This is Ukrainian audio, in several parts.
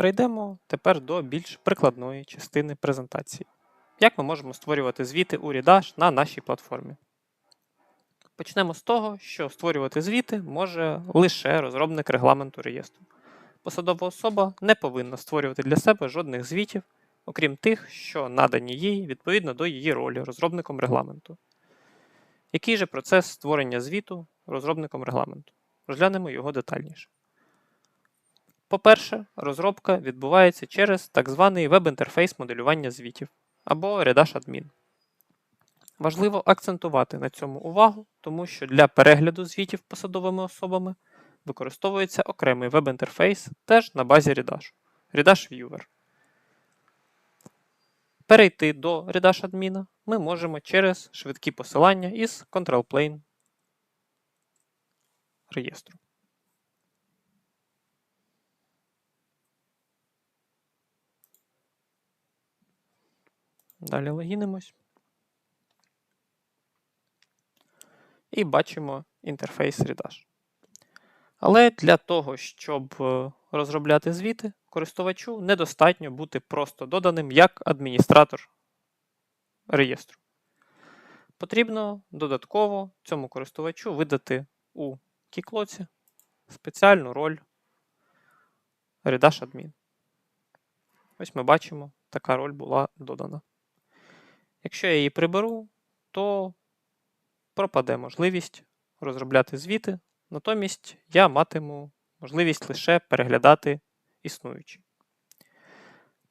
Перейдемо тепер до більш прикладної частини презентації. Як ми можемо створювати звіти у Redash на нашій платформі? Почнемо з того, що створювати звіти може лише розробник регламенту реєстру. Посадова особа не повинна створювати для себе жодних звітів, окрім тих, що надані їй відповідно до її ролі розробником регламенту. Який же процес створення звіту розробником регламенту? Розглянемо його детальніше. По-перше, розробка відбувається через так званий веб-інтерфейс моделювання звітів або Redash Admin. Важливо акцентувати на цьому увагу, тому що для перегляду звітів посадовими особами використовується окремий веб-інтерфейс теж на базі Redash Redash Viewer. Перейти до Redash Admin ми можемо через швидкі посилання із Control Plane реєстру. Далі логінимось. І бачимо інтерфейс Redash. Але для того, щоб е, розробляти звіти, користувачу недостатньо бути просто доданим як адміністратор реєстру. Потрібно додатково цьому користувачу видати у кіклоці спеціальну роль Redash Admin. Ось ми бачимо, така роль була додана. Якщо я її приберу, то пропаде можливість розробляти звіти, натомість я матиму можливість лише переглядати існуючі.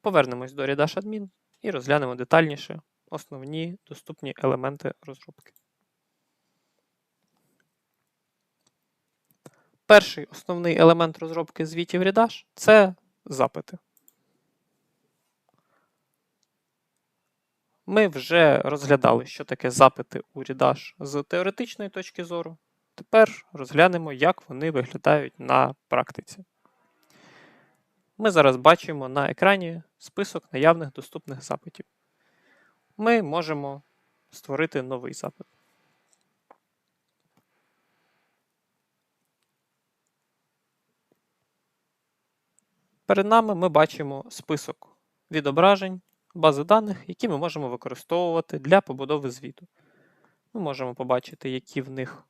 Повернемось до Redash Admin і розглянемо детальніше основні доступні елементи розробки. Перший основний елемент розробки звітів Redash – це запити. Ми вже розглядали, що таке запити у Redash з теоретичної точки зору. Тепер розглянемо, як вони виглядають на практиці. Ми зараз бачимо на екрані список наявних доступних запитів. Ми можемо створити новий запит. Перед нами ми бачимо список відображень бази даних, які ми можемо використовувати для побудови звіту. Ми можемо побачити, які в них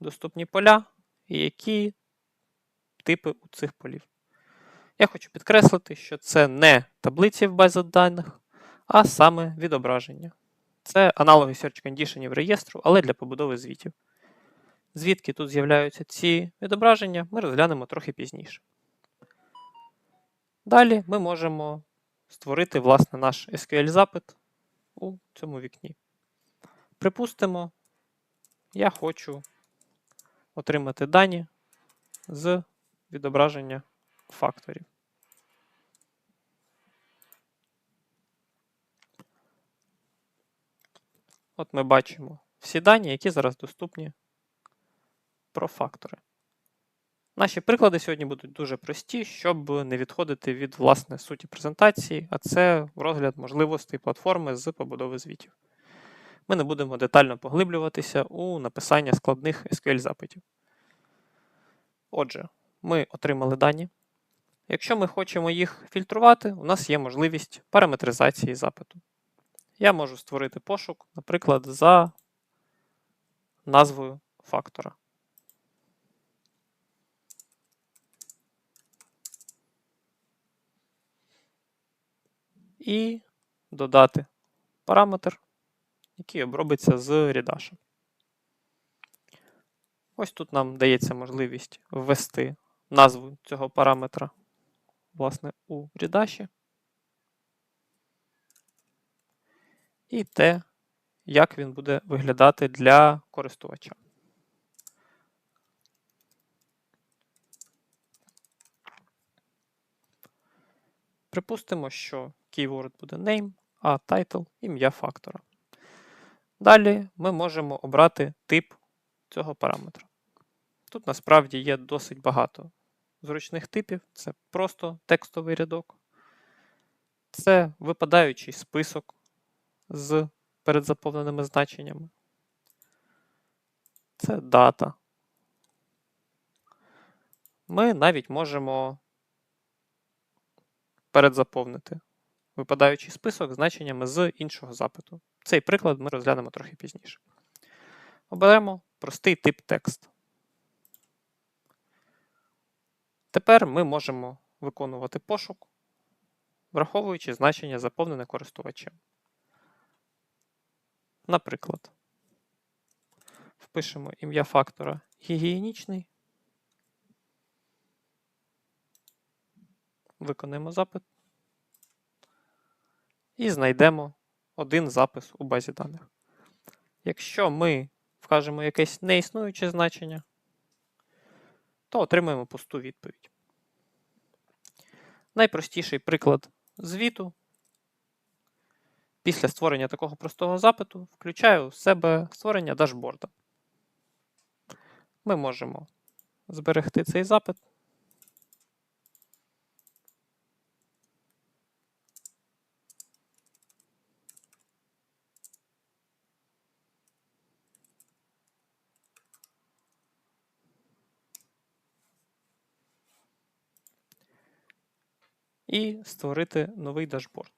доступні поля і які типи у цих полів. Я хочу підкреслити, що це не таблиці в базі даних, а саме відображення. Це аналоги search conditionів реєстру, але для побудови звітів. Звідки тут з'являються ці відображення, ми розглянемо трохи пізніше. Далі ми можемо створити власне наш SQL-запит у цьому вікні. Припустимо, я хочу отримати дані з відображення факторів. От ми бачимо всі дані, які зараз доступні про фактори. Наші приклади сьогодні будуть дуже прості, щоб не відходити від власне суті презентації, а це розгляд можливостей платформи з побудови звітів. Ми не будемо детально поглиблюватися у написання складних SQL-запитів. Отже, ми отримали дані. Якщо ми хочемо їх фільтрувати, у нас є можливість параметризації запиту. Я можу створити пошук, наприклад, за назвою фактора. І додати параметр, який обробиться з Redash. Ось тут нам дається можливість ввести назву цього параметра власне, у Redash. І те, як він буде виглядати для користувача. Припустимо, що keyword буде name, а title ім'я фактора. Далі ми можемо обрати тип цього параметра. Тут насправді є досить багато зручних типів. Це просто текстовий рядок. Це випадаючий список з передзаповненими значеннями. Це дата. Ми навіть можемо передзаповнити випадаючий список значеннями з іншого запиту. Цей приклад ми розглянемо трохи пізніше. Оберемо простий тип текст. Тепер ми можемо виконувати пошук, враховуючи значення заповнене користувачем. Наприклад, впишемо ім'я фактора гігієнічний, виконаємо запит і знайдемо один запис у базі даних. Якщо ми вкажемо якесь неіснуюче значення, то отримаємо пусту відповідь. Найпростіший приклад звіту після створення такого простого запиту включає у себе створення дашборда. Ми можемо зберегти цей запит. І створити новий дашборд.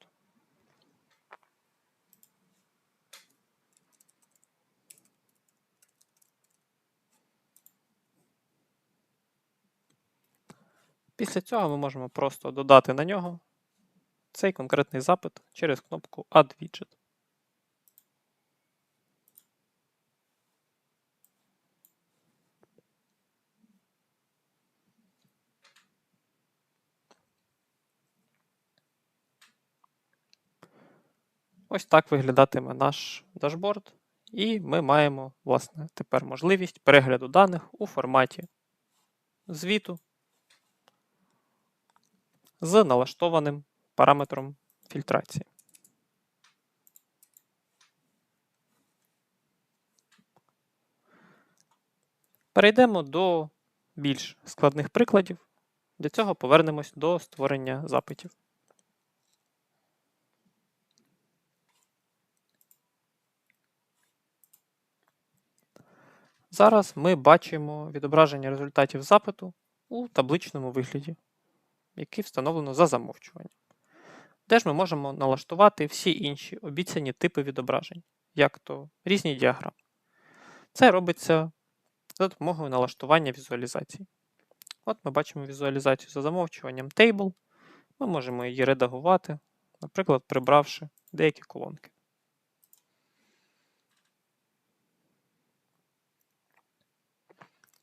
Після цього ми можемо просто додати на нього цей конкретний запит через кнопку Add Widget. Ось так виглядатиме наш дашборд, і ми маємо, власне, тепер можливість перегляду даних у форматі звіту з налаштованим параметром фільтрації. Перейдемо до більш складних прикладів. Для цього повернемось до створення запитів. Зараз ми бачимо відображення результатів запиту у табличному вигляді, який встановлено за замовчуванням. Де ж ми можемо налаштувати всі інші обіцяні типи відображень, як то різні діаграми. Це робиться за допомогою налаштування візуалізації. От ми бачимо візуалізацію за замовчуванням Table. Ми можемо її редагувати, наприклад, прибравши деякі колонки.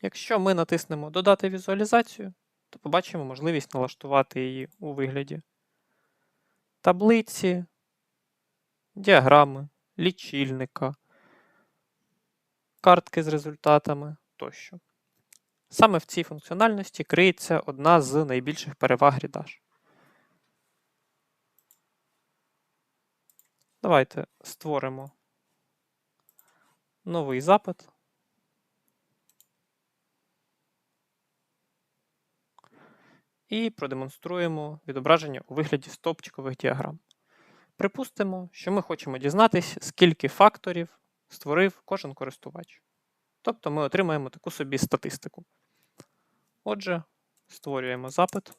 Якщо ми натиснемо Додати візуалізацію, то побачимо можливість налаштувати її у вигляді таблиці, діаграми, лічильника, картки з результатами тощо. Саме в цій функціональності криється одна з найбільших переваг Redash. Давайте створимо новий запит. І продемонструємо відображення у вигляді стопчикових діаграм. Припустимо, що ми хочемо дізнатися, скільки факторів створив кожен користувач. Тобто ми отримаємо таку собі статистику. Отже, створюємо запит.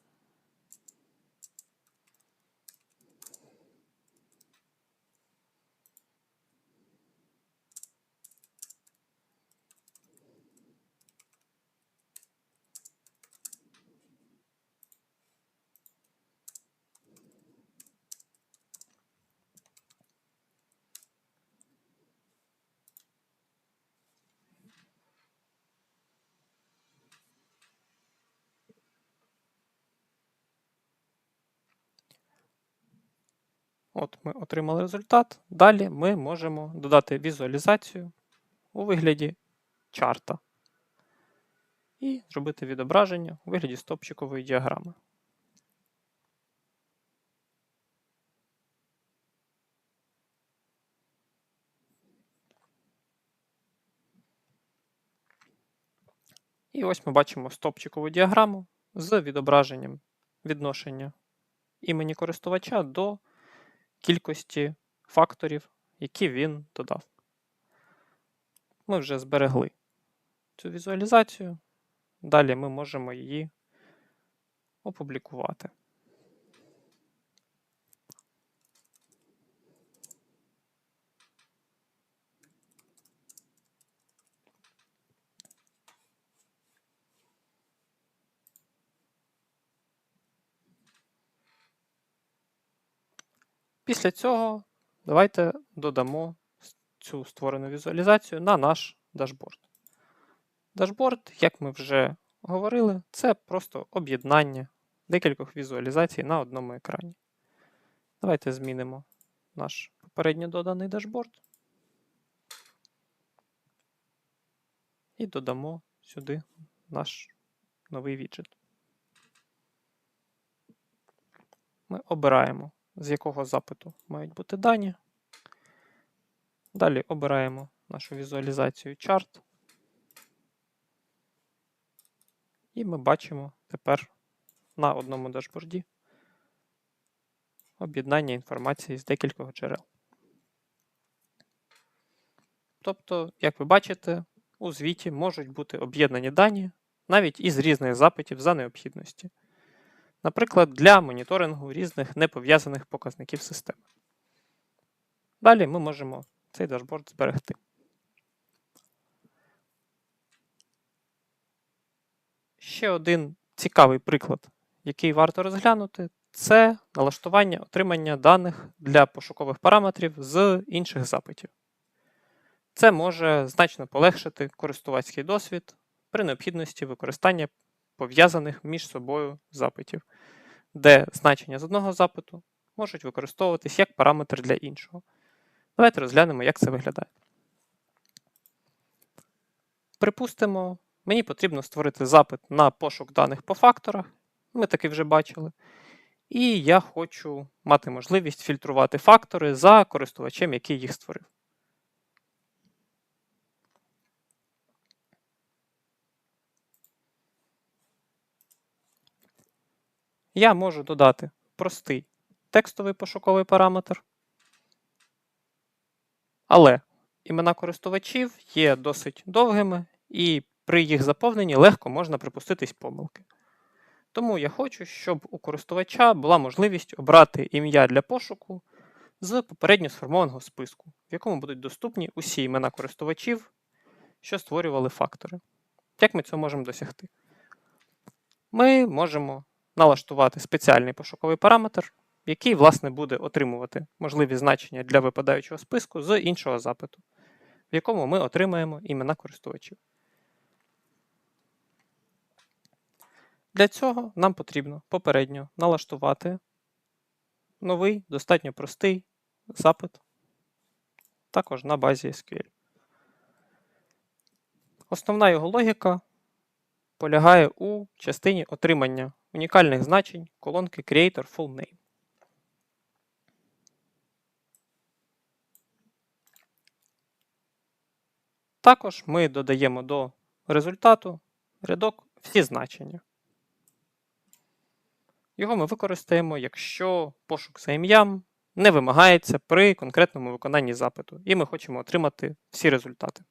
От Ми отримали результат. Далі ми можемо додати візуалізацію у вигляді чарта і зробити відображення у вигляді стопчикової діаграми. І ось ми бачимо стопчикову діаграму з відображенням відношення імені користувача до кількості факторів, які він додав. Ми вже зберегли цю візуалізацію. Далі ми можемо її опублікувати. Після цього давайте додамо цю створену візуалізацію на наш дашборд. Дашборд, як ми вже говорили, це просто об'єднання декількох візуалізацій на одному екрані. Давайте змінимо наш попередньо доданий дашборд і додамо сюди наш новий віджит. Ми обираємо, з якого запиту мають бути дані. Далі обираємо нашу візуалізацію чарт. І ми бачимо тепер на одному дашборді об'єднання інформації з декількох джерел. Тобто, як ви бачите, у звіті можуть бути об'єднані дані навіть із різних запитів за необхідності. Наприклад, для моніторингу різних непов'язаних показників системи. Далі ми можемо цей дашборд зберегти. Ще один цікавий приклад, який варто розглянути, це налаштування отримання даних для пошукових параметрів з інших запитів. Це може значно полегшити користувацький досвід при необхідності використання пов'язаних між собою запитів, де значення з одного запиту можуть використовуватись як параметр для іншого. Давайте розглянемо, як це виглядає. Припустимо, мені потрібно створити запит на пошук даних по факторах. Ми таки вже бачили. І я хочу мати можливість фільтрувати фактори за користувачем, який їх створив. Я можу додати простий текстовий пошуковий параметр. Але імена користувачів є досить довгими, і при їх заповненні легко можна припуститись помилки. Тому я хочу, щоб у користувача була можливість обрати ім'я для пошуку з попередньо сформованого списку, в якому будуть доступні усі імена користувачів, що створювали фактори. Як ми цього можемо досягти? Ми можемо налаштувати спеціальний пошуковий параметр, який, власне, буде отримувати можливі значення для випадаючого списку з іншого запиту, в якому ми отримаємо імена користувачів. Для цього нам потрібно попередньо налаштувати новий, достатньо простий запит, також на базі SQL. Основна його логіка полягає у частині отримання унікальних значень колонки Creator Full Name. Також ми додаємо до результату рядок всі значення. Його ми використаємо, якщо пошук за ім'ям не вимагається при конкретному виконанні запиту, і ми хочемо отримати всі результати.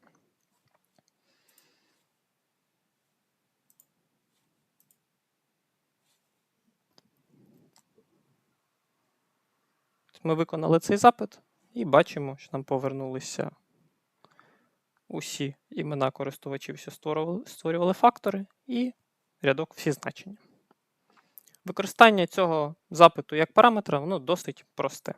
Ми виконали цей запит і бачимо, що нам повернулися усі імена користувачів, що створювали, створювали фактори, і рядок всі значення. Використання цього запиту як параметра воно досить просте.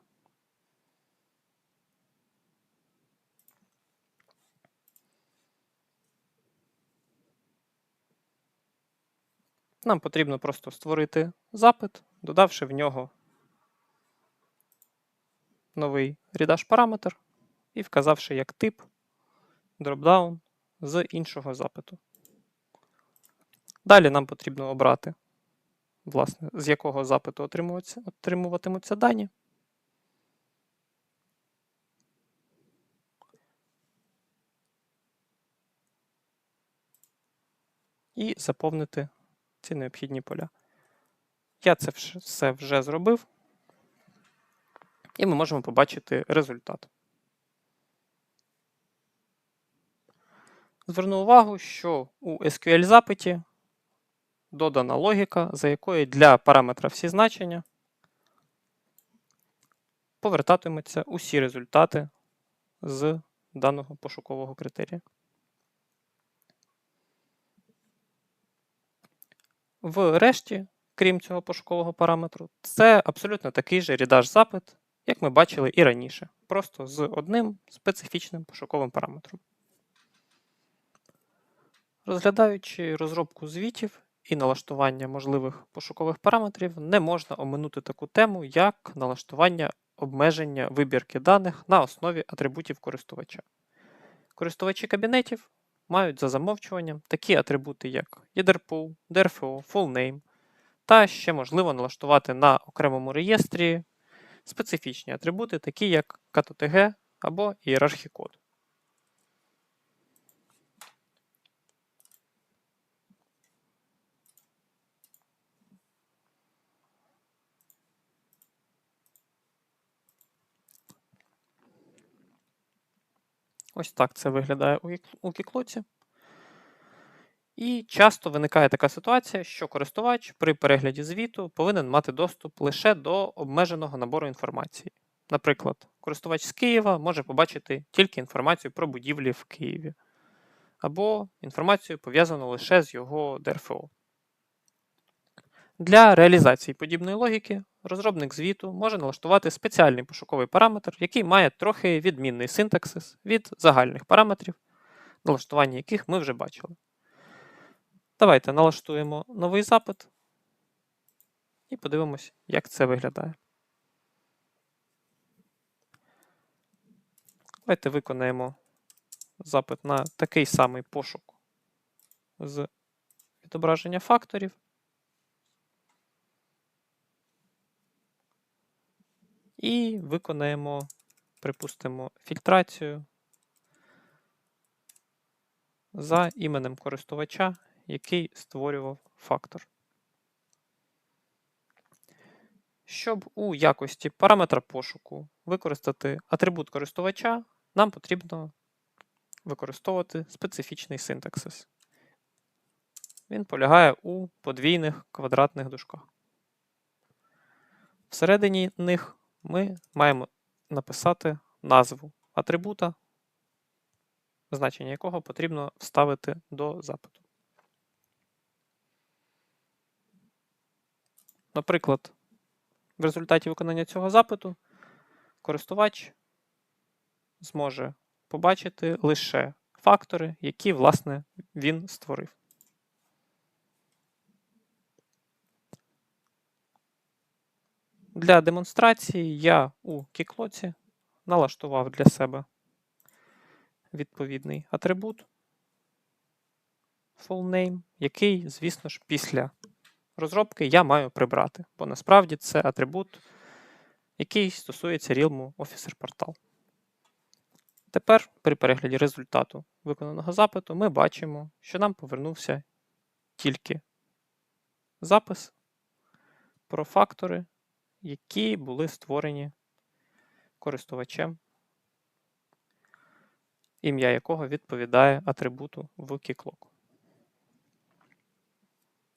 Нам потрібно просто створити запит, додавши в нього новий redash параметр і вказавши як тип дропдаун з іншого запиту. Далі нам потрібно обрати, власне, з якого запиту отримуватимуться дані. І заповнити ці необхідні поля. Я це все вже зробив, і ми можемо побачити результат. Зверну увагу, що у SQL запиті додана логіка, за якою для параметра всі значення повертатимуться усі результати з даного пошукового критерія. В решті, крім цього пошукового параметру, це абсолютно такий же redash запит, як ми бачили і раніше, просто з одним специфічним пошуковим параметром. Розглядаючи розробку звітів і налаштування можливих пошукових параметрів, не можна оминути таку тему, як налаштування обмеження вибірки даних на основі атрибутів користувача. Користувачі кабінетів мають за замовчуванням такі атрибути, як EtherPool, DRFO, FullName, та ще можливо налаштувати на окремому реєстрі специфічні атрибути, такі як KTTG або ієрархікод. Ось так це виглядає у Кіклоці. І часто виникає така ситуація, що користувач при перегляді звіту повинен мати доступ лише до обмеженого набору інформації. Наприклад, користувач з Києва може побачити тільки інформацію про будівлі в Києві, або інформацію пов'язану лише з його ДРФО. Для реалізації подібної логіки розробник звіту може налаштувати спеціальний пошуковий параметр, який має трохи відмінний синтаксис від загальних параметрів, налаштування яких ми вже бачили. Давайте налаштуємо новий запит і подивимось, як це виглядає. Давайте виконаємо запит на такий самий пошук з відображення факторів. І виконаємо, припустимо, фільтрацію за іменем користувача, який створював фактор. Щоб у якості параметра пошуку використати атрибут користувача, нам потрібно використовувати специфічний синтаксис. Він полягає у подвійних квадратних дужках. Всередині них ми маємо написати назву атрибута, значення якого потрібно вставити до запиту. Наприклад, в результаті виконання цього запиту користувач зможе побачити лише фактори, які, власне, він створив. Для демонстрації я у Кіклоці налаштував для себе відповідний атрибут fullName, який, звісно ж, після розробки я маю прибрати, бо насправді це атрибут, який стосується Realm Officer Portal. Тепер при перегляді результату виконаного запиту ми бачимо, що нам повернувся тільки запис про фактори, які були створені користувачем, ім'я якого відповідає атрибуту в Keycloak.